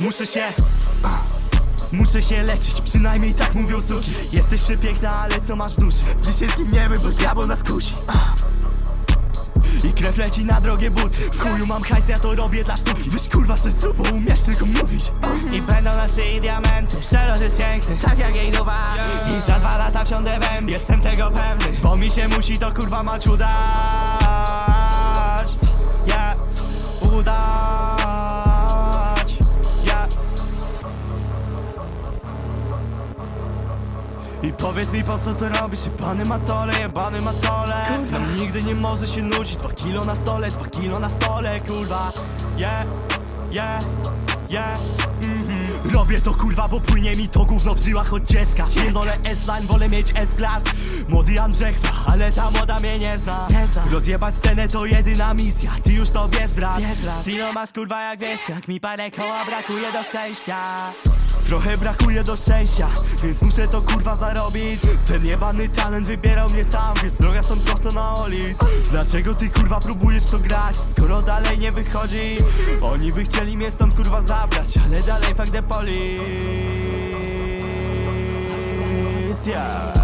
Muszę się Muszę się leczyć, przynajmniej tak mówią suki. Jesteś przepiękna, ale co masz w duszy? Dzisiaj zginiemy, bo diabeł nas kusi. I krew leci na drogie buty. W chuju mam hajs, ja to robię dla sztuki. Weź kurwa coś zrób, bo umiesz tylko mówić. I będą na szyi diamenty. Przelot jest piękny, tak jak jej nowa. I za dwa lata wsiądę wem, jestem tego pewny Bo mi się musi to kurwa mać udać Ja, udać I powiedz mi po co to robisz, jebany matole, jebany matole Nam nigdy nie może się nudzić, dwa kilo na stole, dwa kilo na stole, kurwa. Yeah, yeah, yeah, mhm. Robię to kurwa, bo płynie mi to gówno w żyłach od dziecka. Pierdolę S-line, wolę mieć S-class Młody Jan Brzechwa, ale ta moda mnie nie zna. Rozjebać scenę to jedyna misja, ty już to wiesz brat. Stilo masz kurwa jak wiesz, jak mi parę koła brakuje do szczęścia Trochę brakuje do szczęścia, więc muszę to kurwa zarobić. Ten jebany talent wybierał mnie sam, więc droga są prosto na olis. Dlaczego ty kurwa próbujesz to grać, skoro dalej nie wychodzi? Oni by chcieli mnie stąd kurwa zabrać, ale dalej fuck the police, yeah